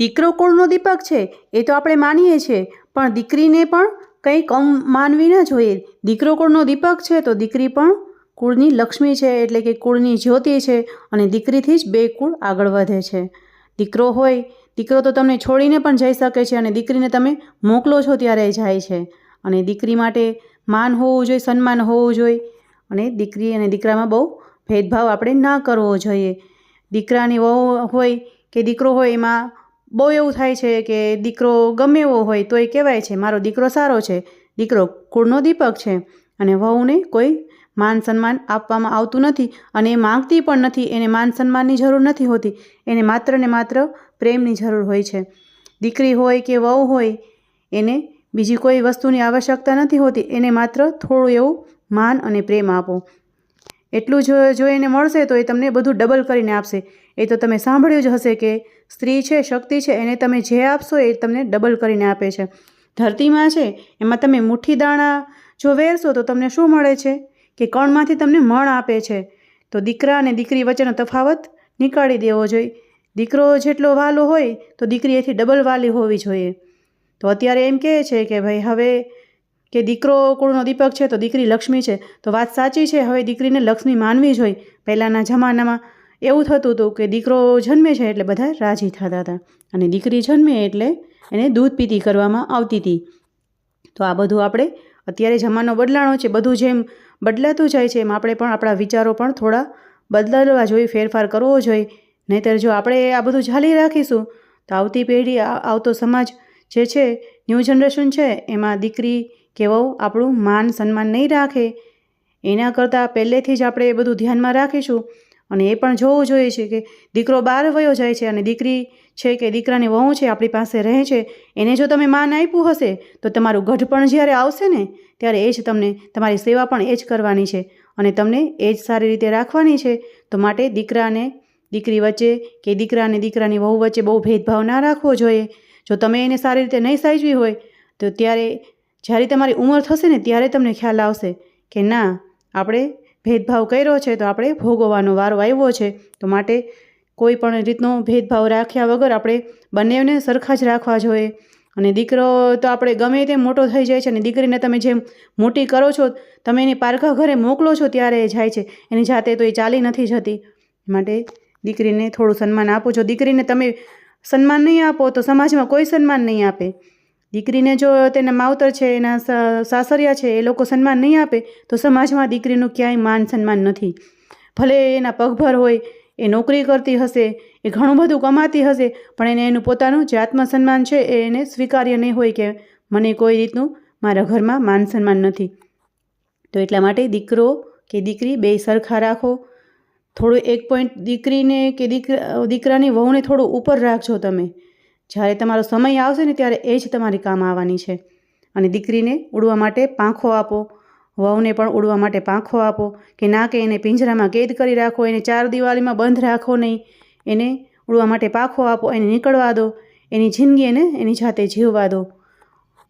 દીકરો કુળનો દીપક છે, એ તો આપણે માનીએ છીએ, પણ દીકરીને પણ કંઈ કમ માનવી ન જોઈએ. દીકરો કુળનો દીપક છે, તો દીકરી પણ કુળની લક્ષ્મી છે, એટલે કે કુળની જ્યોતિ છે, અને દીકરીથી જ બે કુળ આગળ વધે છે. દીકરો હોય, દીકરો તો તમને છોડીને પણ જઈ શકે છે, અને દીકરીને તમે મોકલો છો ત્યારે જાય છે. અને દીકરી માટે માન હોવું જોઈએ, સન્માન હોવું જોઈએ, અને દીકરી અને દીકરામાં બહુ ભેદભાવ આપણે ના કરવો જોઈએ. દીકરાની વહુ હોય કે દીકરો હોય, એમાં બહુ એવું થાય છે કે દીકરો ગમે એવો હોય તોય કહેવાય છે, મારો દીકરો સારો છે, દીકરો કુળનો દીપક છે અને વહુને કોઈ માન સન્માન આપવામાં આવતું નથી અને એ માંગતી પણ નથી, એને માન સન્માનની જરૂર નથી હોતી, એને માત્ર ને માત્ર પ્રેમની જરૂર હોય છે. દીકરી હોય કે વહુ હોય, એને બીજી કોઈ વસ્તુની આવશ્યકતા નથી હોતી, એને માત્ર થોડું એવું માન અને પ્રેમ આપો. એટલું જો જો એને મળશે તો એ તમને બધું ડબલ કરીને આપશે. એ તો તમે સાંભળ્યું જ હશે કે સ્ત્રી છે, શક્તિ છે, એને તમે જે આપશો એ તમને ડબલ કરીને આપે છે. ધરતીમાં છે, એમાં તમે મુઠ્ઠી દાણા જો વેરશો તો તમને શું મળે છે? કે કણમાંથી તમને મણ આપે છે. તો દીકરા અને દીકરી વચ્ચેનો તફાવત નીકાળી દેવો જોઈએ. દીકરો જેટલો વાલો હોય તો દીકરી એથી ડબલ વાલી હોવી જોઈએ. તો અત્યારે એમ કહે છે કે ભાઈ હવે કે દીકરો કુળનો દીપક છે તો દીકરી લક્ષ્મી છે. તો વાત સાચી છે, હવે દીકરીને લક્ષ્મી માનવી જોઈએ પહેલાંના જમાનામાં એવું થતું હતું કે દીકરો જન્મે છે એટલે બધા રાજી થતા હતા. અને દીકરી જન્મે એટલે એને દૂધ પીતી કરવામાં આવતી હતી. તો આ બધું આપણે અત્યારે જમાનો બદલાણો છે, બધું જેમ બદલાતું જાય છે, એમ આપણે પણ આપણા વિચારો પણ થોડા બદલવા જોઈએ, ફેરફાર કરવો જોઈએ. નહીંતર જો આપણે આ બધું ચાલી રાખીશું, તો આવતી પેઢી આવતો સમાજ જે છે, ન્યૂ જનરેશન છે, એમાં દીકરી કે વહુ આપણું માન સન્માન નહીં રાખે, એના કરતાં પહેલેથી જ આપણે એ બધું ધ્યાનમાં રાખીશું. અને એ પણ જોવું જોઈએ છે કે દીકરો બહાર વયો જાય છે અને દીકરી છે કે દીકરાની વહુ છે, આપણી પાસે રહે છે, એને જો તમે માન આપ્યું હશે, તો તમારું ગઢપણ જ્યારે આવશે ને, ત્યારે એ જ તમને તમારી સેવા પણ એ જ કરવાની છે. અને તમને એ જ સારી રીતે રાખવાની છે. તો માટે દીકરાને, દીકરી વચ્ચે કે દીકરા અને દીકરાની વહુ વચ્ચે બહુ ભેદભાવ ના રાખવો જોઈએ. જો તમે એને સારી રીતે નહીં સાચવી હોય, તો ત્યારે જ્યારે તમારી ઉંમર થશે ને ત્યારે તમને ખ્યાલ આવશે કે ના, આપણે ભેદભાવ કર્યો છે તો આપણે ભોગવવાનો વારો આવ્યો છે. તો માટે કોઈ પણ રીતનો ભેદભાવ રાખ્યા વગર આપણે બંનેને સરખા જ રાખવા જોઈએ. અને દીકરો તો આપણે ગમે તેમ મોટો થઈ જાય છે અને દીકરીને તમે જેમ મોટી કરો છો, તમે એની પારખા ઘરે મોકલો છો ત્યારે એ જાય છે. એની જાતે તો એ ચાલી નથી જતી. માટે દીકરીને થોડું સન્માન આપો. છો દીકરીને તમે સન્માન નહીં આપો તો સમાજમાં કોઈ સન્માન નહીં આપે. દીકરીને જો તેના માવતર છે, એના સાસરિયા છે, એ લોકો સન્માન નહીં આપે, તો સમાજમાં દીકરીનું ક્યાંય માન સન્માન નથી. ભલે એના પગભર હોય, એ નોકરી કરતી હશે, એ ઘણું બધું કમાતી હશે, પણ એને એનું પોતાનું જે આત્મસન્માન છે, એ એને સ્વીકાર્ય નહીં હોય કે મને કોઈ રીતનું મારા ઘરમાં માન સન્માન નથી. તો એટલા માટે દીકરો કે દીકરી બે સરખા રાખો. થોડું એક પોઈન્ટ દીકરીને કે દીકરા, દીકરાની વહુને થોડું ઉપર રાખજો તમે. જ્યારે તમારો સમય આવશે ને ત્યારે એ જ તમારી કામ આવવાની છે. અને દીકરીને ઉડવા માટે પાંખો આપો, વહુને પણ ઉડવા માટે પાંખો આપો, કે ના કે એને પિંજરામાં કેદ કરી રાખો, એને ચાર દિવાળીમાં બંધ રાખો નહીં. એને ઉડવા માટે પાંખો આપો, એને નીકળવા દો, એની જિંદગી એને એની જાતે જીવવા દો.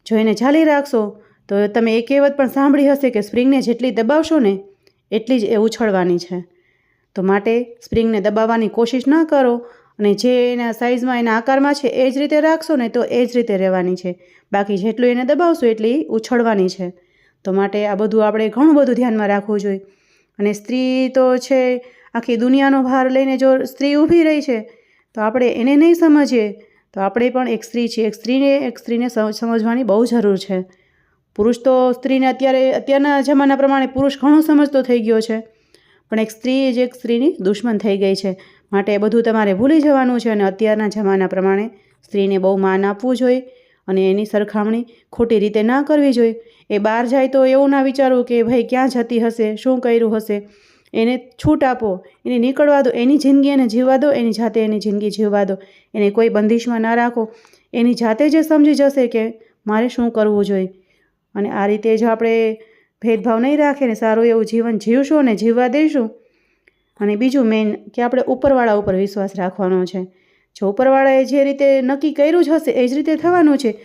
જો એને ચાલી રાખશો, તો તમે એ કહેવત પણ સાંભળી હશે કે સ્પ્રિંગને જેટલી દબાવશો ને એટલી જ એ ઉછળવાની છે. તો માટે સ્પ્રિંગને દબાવવાની કોશિશ ન કરો અને જે એના સાઇઝમાં એના આકારમાં છે, એ જ રીતે રાખશો ને તો એ જ રીતે રહેવાની છે. બાકી જેટલું એને દબાવશો, એટલી ઉછળવાની છે. તો માટે આ બધું આપણે ઘણું બધું ધ્યાનમાં રાખવું જોઈએ. અને સ્ત્રી તો છે, આખી દુનિયાનો ભાર લઈને જો સ્ત્રી ઊભી રહી છે, તો આપણે એને નહીં સમજીએ. તો આપણે પણ એક સ્ત્રી છીએ. એક સ્ત્રીને એક સ્ત્રીને સમજવાની બહુ જરૂર છે. પુરુષ તો સ્ત્રીને અત્યારે, અત્યારના જમાના પ્રમાણે પુરુષ ઘણો સમજતો થઈ ગયો છે. પણ એક સ્ત્રી જ એક સ્ત્રીની દુશ્મન થઈ ગઈ છે. માટે એ બધું તમારે ભૂલી જવાનું છે અને અત્યારના જમાના પ્રમાણે સ્ત્રીને બહુ માન આપવું જોઈએ અને એની સરખામણી ખોટી રીતે ના કરવી જોઈએ. એ બહાર જાય તો એવું ના વિચારવું કે ભાઈ ક્યાં જતી હશે, શું કર્યું હશે. એને છૂટ આપો, એને નીકળવા દો, એની જિંદગી એને જીવવા દો, એની જાતે એની જિંદગી જીવવા દો. એને કોઈ બંદિશમાં ના રાખો. એની જાતે જ સમજી જશે કે મારે શું કરવું જોઈએ. અને આ રીતે જો આપણે ભેદભાવ નહીં રાખીએ ને સારું એવું જીવન જીવશું અને જીવવા દઈશું. અને બીજું મેઇન કે આપણે ઉપરવાળા ઉપર વિશ્વાસ રાખવાનો છે. જો ઉપરવાળાએ જે રીતે નક્કી કર્યું જ હશે, એ જ રીતે થવાનું છે.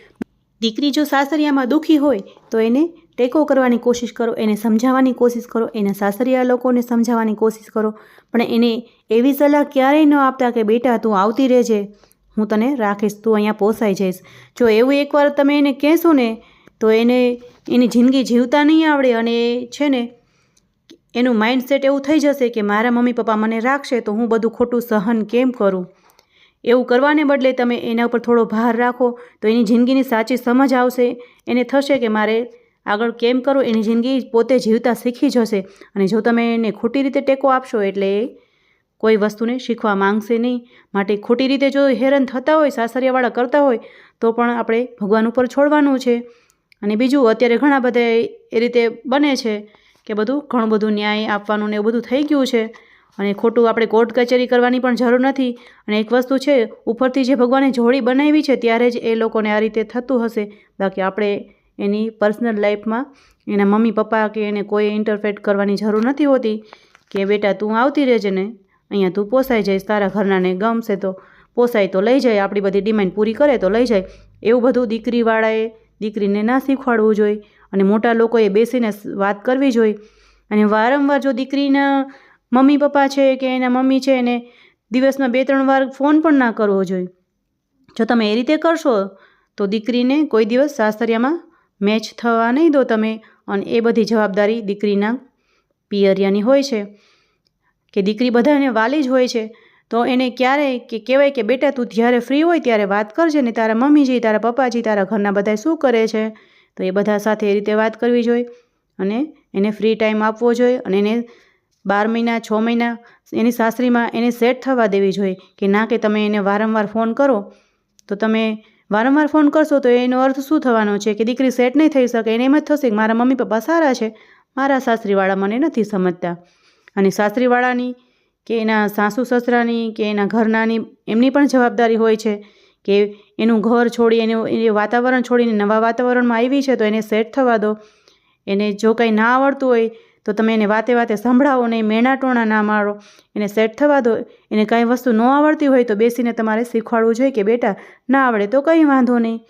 દીકરી જો સાસરિયામાં દુઃખી હોય, તો એને ટેકો કરવાની કોશિશ કરો, એને સમજાવવાની કોશિશ કરો, એના સાસરિયા લોકોને સમજાવવાની કોશિશ કરો. પણ એને એવી સલાહ ક્યારેય ન આપતા કે, બેટા, તું આવતી રહેજે. હું તને રાખીશ. તું અહીંયા પોસાઈ જઈશ. જો એવું એકવાર તમે એને કહેશો ને, તો એને એની જિંદગી જીવતા નહીં આવડે અને છે ને એનું માઇન્ડસેટ એવું થઈ જશે કે મારા મમ્મી પપ્પા મને રાખશે તો હું બધું ખોટું સહન કેમ કરું? એવું કરવાને બદલે તમે એના ઉપર થોડો ભાર રાખો તો એની જિંદગીની સાચી સમજ આવશે. એને થશે કે મારે આગળ કેમ કરો? એની જિંદગી પોતે જીવતા શીખી જશે. અને જો તમે એને ખોટી રીતે ટેકો આપશો એટલે કોઈ વસ્તુને શીખવા માંગશે નહીં. માટે ખોટી રીતે જો હેરાન થતા હોય, સાસરિયાવાળા કરતા હોય, તો પણ આપણે ભગવાન ઉપર છોડવાનું છે. અને બીજું, અત્યારે ઘણા બધા એ રીતે બને છે કે બધું? ઘણું બધું ન્યાય આપવાનું ને એવું બધું થઈ ગયું છે. અને ખોટું આપણે કોર્ટ કચેરી કરવાની પણ જરૂર નથી. અને એક વસ્તુ છે, ઉપરથી જે ભગવાને જોડી બનાવી છે, ત્યારે જ એ લોકોને આ રીતે થતું હશે. બાકી આપણે એની પર્સનલ લાઈફમાં એના મમ્મી પપ્પા કે એને કોઈ ઇન્ટરફેટ કરવાની જરૂર નથી હોતી કે બેટા તું આવતી રહેજે ને, અહીંયા તું પોસાઈ જઈશ, તારા ઘરનાને ગમશે તો પોસાય તો લઈ જાય, આપણી બધી ડિમાન્ડ પૂરી કરે તો લઈ જાય. એવું બધું દીકરીવાળાએ દીકરીને ના શીખવાડવું જોઈએ. અને મોટા લોકોએ બેસીને વાત કરવી જોઈએ અને વારંવાર જો દીકરીના મમ્મી પપ્પા છે કે એના મમ્મી છે એને દિવસમાં બે ત્રણ વાર ફોન પણ ના કરવો જોઈએ જો તમે એ રીતે કરશો, તો દીકરીને કોઈ દિવસ સાસરિયામાં મેચ થવા નહીં દો તમે અને એ બધી જવાબદારી દીકરીના પિયરિયાની હોય છે. કે દીકરી બધાને વાલી જ હોય છે. તો એને ક્યારે કે કહેવાય કે બેટા તું જ્યારે ફ્રી હોય ત્યારે વાત કરજે ને તારા મમ્મીજી તારા પપ્પાજી તારા ઘરના બધા શું કરે છે? તો એ બધા સાથે એ રીતે વાત કરવી જોઈએ અને એને ફ્રી ટાઈમ આપવો જોઈએ અને એને બાર મહિના, છ મહિના એની સાસરીમાં એને સેટ થવા દેવી જોઈએ કે ના કે તમે એને વારંવાર ફોન કરો. તો તમે વારંવાર ફોન કરશો તો એનો અર્થ શું થવાનો છે કે દીકરી સેટ નહીં થઈ શકે, એને એમ જ થશે કે મારા મમ્મી પપ્પા સારા છે, મારા સાસરીવાળા મને નથી સમજતા. અને સાસરીવાળાની કે એના સાસુ સસરાની કે એના ઘરનાની એમની પણ જવાબદારી હોય છે કે એનું ઘર છોડી એનું એ વાતાવરણ છોડીને નવા વાતાવરણમાં આવી છે, તો એને સેટ થવા દો. એને જો કંઈ ના આવડતું હોય, તો તમે એને વાતે વાતે સંભળાવો નહીં મેણાટોણા ના મારો એને સેટ થવા દો. એને કાંઈ વસ્તુ ન આવડતી હોય, તો બેસીને તમારે શીખવાડવું જોઈએ કે, બેટા, ના આવડે તો કંઈ વાંધો નહીં.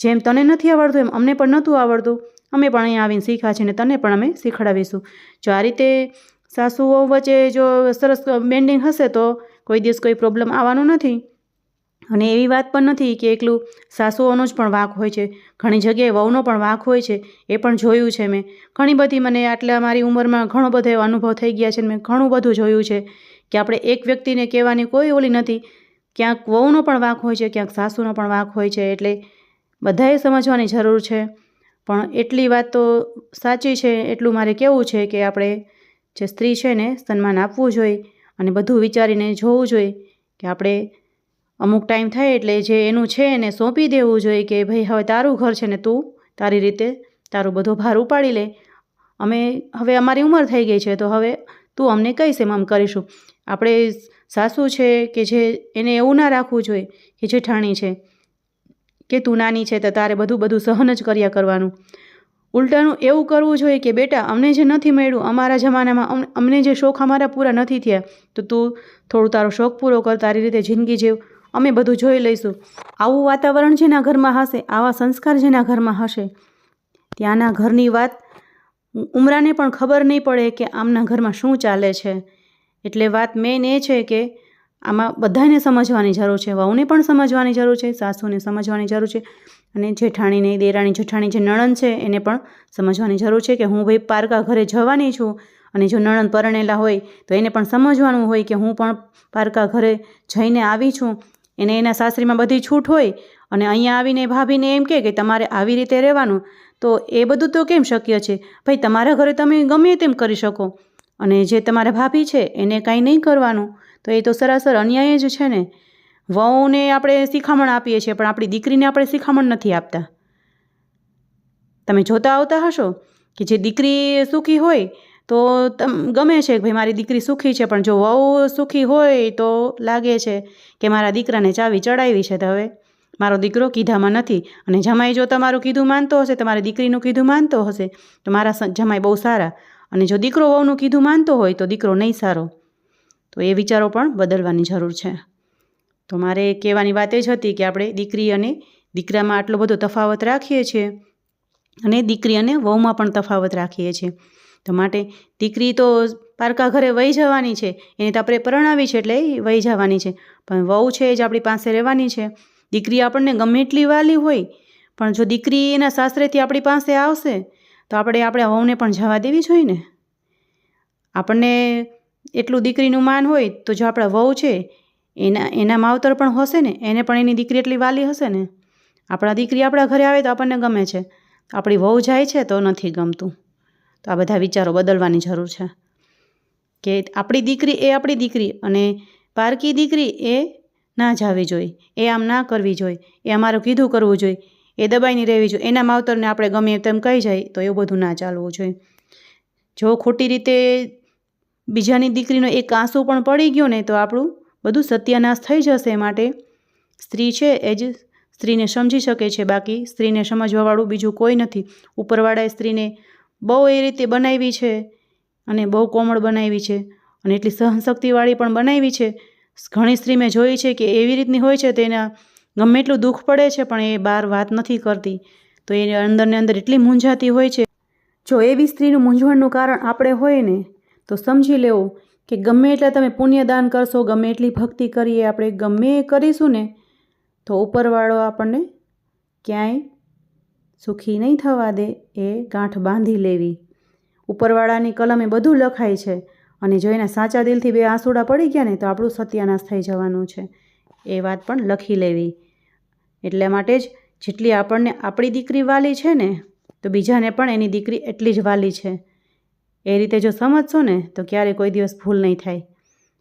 જેમ તને નથી આવડતું, એમ અમને પણ નહોતું આવડતું. અમે પણ અહીંયા આવીને શીખ્યા છે ને તને પણ અમે શીખડાવીશું જો આ રીતે સાસુઓ વચ્ચે જો સરસ બેન્ડિંગ હશે, તો કોઈ દિવસ કોઈ પ્રોબ્લેમ આવવાનો નથી. અને એવી વાત પણ નથી કે એકલું સાસુઓનો જ પણ વાંક હોય છે. ઘણી જગ્યાએ વહુનો પણ વાંક હોય છે, એ પણ જોયું છે મેં. ઘણી બધી મને આટલા મારી ઉંમરમાં ઘણો બધો એવો અનુભવ થઈ ગયા છે મેં ઘણું બધું જોયું છે કે આપણે એક વ્યક્તિને કહેવાની કોઈ ઓલી નથી. ક્યાંક વહુનો પણ વાંક હોય છે, ક્યાંક સાસુનો પણ વાંક હોય છે, એટલે બધાએ સમજવાની જરૂર છે. પણ એટલી વાત તો સાચી છે, એટલું મારે કહેવું છે કે આપણે જે સ્ત્રી છે ને, સન્માન આપવું જોઈએ અને બધું વિચારીને જોવું જોઈએ કે આપણે અમુક ટાઈમ થાય એટલે જે એનું છે એને સોંપી દેવું જોઈએ કે ભાઈ હવે તારું ઘર છે ને તું તારી રીતે તારું બધો ભાર ઉપાડી લે. અમે હવે અમારી ઉંમર થઈ ગઈ છે તો હવે તું અમને કહીશ એમ આમ કરીશું. આપણે સાસુ છે કે જે એને એવું ના રાખવું જોઈએ કે જેઠાણી છે કે તું નાની છે તો તારે બધું બધું સહન જ કર્યા કરવાનું. ઉલટાનું એવું કરવું જોઈએ કે બેટા અમને જે નથી મળ્યું અમારા જમાનામાં અમ- અમને જે શોખ અમારા પૂરા નથી થયા તો તું થોડું તારો શોખ પૂરો કર, તારી રીતે જિંદગી જેવ. અમે બધું જોઈ લઈશું. આવું વાતાવરણ જેના ઘરમાં હશે, આવા સંસ્કાર જેના ઘરમાં હશે, ત્યાંના ઘરની વાત ઉમરાને પણ ખબર નહીં પડે કે આમના ઘરમાં શું ચાલે છે. એટલે વાત મેઇન એ છે કે આમાં બધાને સમજવાની જરૂર છે, વહુને પણ સમજવાની જરૂર છે, સાસુને સમજવાની જરૂર છે અને જેઠાણીને દેરાણી, જેઠાણી જે નણંદ છે એને પણ સમજવાની જરૂર છે કે હું ભાઈ પારકા ઘરે જવાની છું અને જો નણંદ પરણેલા હોય તો એને પણ સમજવાનું હોય કે હું પણ પારકા ઘરે જઈને આવી છું. એને એના સાસરીમાં બધી છૂટ હોય અને અહીંયા આવીને ભાભીને એમ કહે કે તમારે આવી રીતે રહેવાનું, તો એ બધું તો કેમ શક્ય છે? ભાઈ, તમારા ઘરે તમે ગમે તેમ કરી શકો. અને જે તમારા ભાભી છે, એને કાંઈ નહીં કરવાનું. તો એ તો સરાસર અન્યાય જ છે ને. વહુને આપણે શિખામણ આપીએ છીએ, પણ આપણી દીકરીને આપણે શિખામણ નથી આપતા. તમે જોતા આવતા હશો કે જે દીકરી સુખી હોય તો તમ ગમે છે કે ભાઈ મારી દીકરી સુખી છે, પણ જો વહુ સુખી હોય તો લાગે છે કે મારા દીકરાને ચાવી ચડાવી છે તો હવે મારો દીકરો કીધામાં નથી. અને જમાઈ જો તમારું કીધું માનતો હશે, તમારી દીકરીનું કીધું માનતો હશે, તો મારા જમાઈ બહુ સારા. અને જો દીકરો વહુનું કીધું માનતો હોય તો દીકરો નહીં સારો. તો એ વિચારો પણ બદલવાની જરૂર છે. તો મારે કહેવાની વાત એ જ હતી કે આપણે દીકરી અને દીકરામાં આટલો બધો તફાવત રાખીએ છીએ અને દીકરી અને વહુમાં પણ તફાવત રાખીએ છીએ. તો માટે દીકરી તો પારકા ઘરે વહી જવાની છે. એને તો આપણે પરણાવી છે એટલે એ વહી જવાની છે. પણ વહુ છે જ આપણી પાસે રહેવાની છે. દીકરી આપણને ગમે એટલી વાલી હોય, પણ જો દીકરી એના સાસરેથી આપણી પાસે આવશે, તો આપણે આપણા વહુને પણ જવા દેવી જોઈએ ને આપણને એટલું દીકરીનું માન હોય, તો જો આપણા વહુ છે, એના એના માવતર પણ હશે ને, એને પણ એની દીકરી એટલી વાલી હશે ને. આપણા દીકરી આપણા ઘરે આવે તો આપણને ગમે છે. આપણી વહુ જાય છે તો નથી ગમતું. તો આ બધા વિચારો બદલવાની જરૂર છે. કે આપણી દીકરી એ આપણી દીકરી અને પારકી દીકરી એ ના જાવી જોઈએ. એ આમ ના કરવી જોઈએ. એ અમારું કીધું કરવું જોઈએ. એ દબાઈને રહેવી જોઈએ. એના માવતરને આપણે ગમે તેમ કહી જાય તો એવું બધું ના ચાલવું જોઈએ. જો ખોટી રીતે બીજાની દીકરીનો એક આંસુ પણ પડી ગયો ને તો આપણું બધું સત્યાનાશ થઈ જશે. માટે સ્ત્રી છે એ જ સ્ત્રીને સમજી શકે છે. બાકી સ્ત્રીને સમજવાવાળું બીજું કોઈ નથી. ઉપરવાળાએ સ્ત્રીને બહુ એ રીતે બનાવી છે અને બહુ કોમળ બનાવી છે અને એટલી સહનશક્તિવાળી પણ બનાવી છે. ઘણી સ્ત્રી મેં જોઈ છે કે એવી રીતની હોય છે તેના ગમે એટલું દુઃખ પડે છે પણ એ બહાર વાત નથી કરતી. તો એ અંદરને અંદર એટલી મૂંઝાતી હોય છે. જો એવી સ્ત્રીનું મૂંઝવણનું કારણ આપણે હોય ને, તો સમજી લેવું કે ગમે એટલા તમે પુણ્યદાન કરશો, ગમે એટલી ભક્તિ કરીએ આપણે ગમે એ કરીશું ને, તો ઉપરવાળો આપણને ક્યાંય સુખી નહીં થવા દે એ ગાંઠ બાંધી લેવી. ઉપરવાળાની કલમે બધું લખાય છે અને જો એના સાચા દિલથી બે આંસુડા પડી ગયા ને તો આપણું સત્યાનાશ થઈ જવાનું છે. એ વાત પણ લખી લેવી. એટલા માટે જ જેટલી આપણને આપણી દીકરી વાલી છે ને, તો બીજાને પણ એની દીકરી એટલી જ વાલી છે. એ રીતે જો સમજશો ને, તો ક્યારે કોઈ દિવસ ભૂલ નહીં થાય.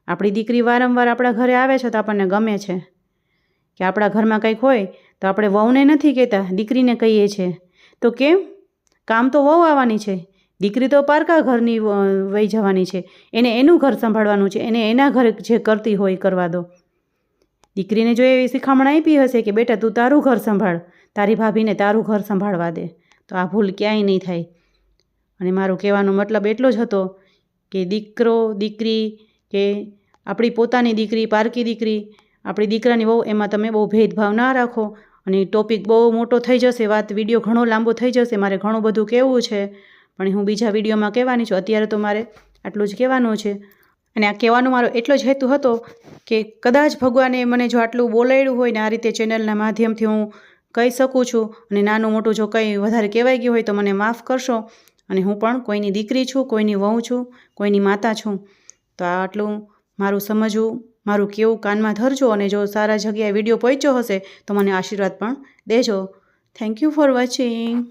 આપણી દીકરી વારંવાર આપણા ઘરે આવે છે તો આપણને ગમે છે. કે આપણા ઘરમાં કંઈક હોય તો આપણે વહુને નથી કહેતા, દીકરીને કહીએ છીએ તો કેમ? કામ તો વહુ આવવાની છે. દીકરી તો પારકા ઘરની વહી જવાની છે. એને એનું ઘર સંભાળવાનું છે. એને એના ઘરે જે કરતી હોય કરવા દો. દીકરીને જો એવી શિખામણ આપી હશે કે, બેટા, તું તારું ઘર સંભાળ. તારી ભાભીને તારું ઘર સંભાળવા દે. તો આ ભૂલ ક્યાંય નહીં થાય. અને મારું કહેવાનો મતલબ એટલો જ હતો કે દીકરો, દીકરી કે આપણી પોતાની દીકરી, પારકી દીકરી આપણી દીકરાની વહુ, એમાં તમે બહુ ભેદભાવ ના રાખો. અને ટોપિક બહુ મોટો થઈ જશે, વાત વીડિયો ઘણો લાંબો થઈ જશે, મારે ઘણું બધું કહેવું છે. પણ હું બીજા વિડીયોમાં કહેવાની છું, અત્યારે તો મારે આટલું જ કહેવાનું છે. અને આ કહેવાનો મારો એટલો જ હેતુ હતો કે કદાચ ભગવાને મને જો આટલું બોલાડ્યું હોય ને, આ રીતે ચેનલના માધ્યમથી હું કહી શકું છું. અને નાનું મોટું જો કંઈ વધારે કહેવાઈ ગયું હોય તો મને માફ કરશો. અને હું પણ કોઈની દીકરી છું, કોઈની વહુ છું, કોઈની માતા છું. તો આ આટલું મારું સમજવું મારું કેવું કાનમાં ધરજો અને જો સારા જગ્યાએ વીડિયો પહોંચ્યો હશે તો મને આશીર્વાદ પણ દેજો. Thank you for watching